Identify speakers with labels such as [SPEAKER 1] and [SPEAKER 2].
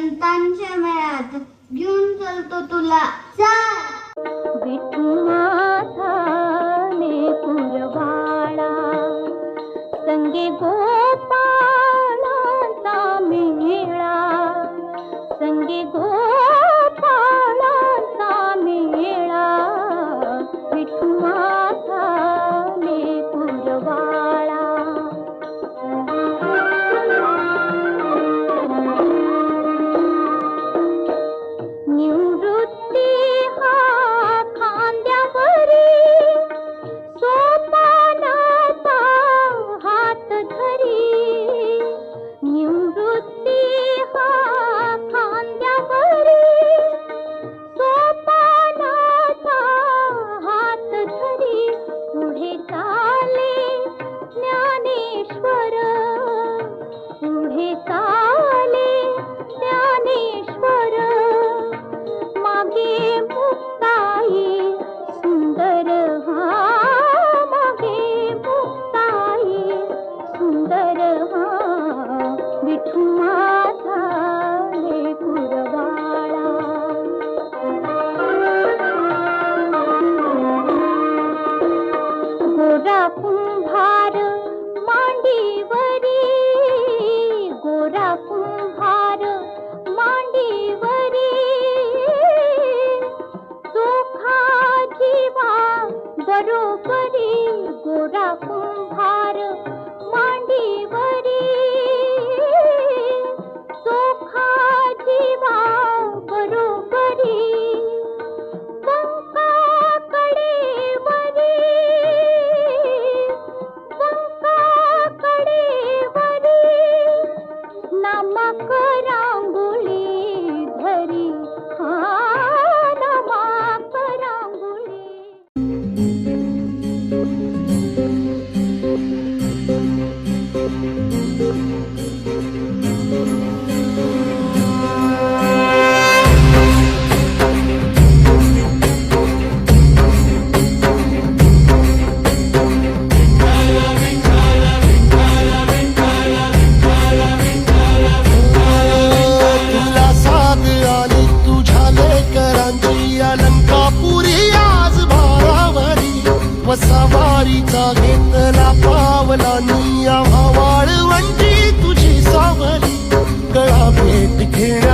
[SPEAKER 1] संतांच्या मेळ्यात घेऊन चलतो तुला. चाल.
[SPEAKER 2] विठू माझा पुरवाळा संगे गोपाळाचा मेळा संगे गोपाळाचा मेळा. विठू बरोबरी गोरा कुंभार मांडीवरी
[SPEAKER 3] तुझ्या अलंकापुरी आज भारावरी वसावारीचा घेतला पावला निया वाळवंटी तुझी सावली. कळा भेट घेण्या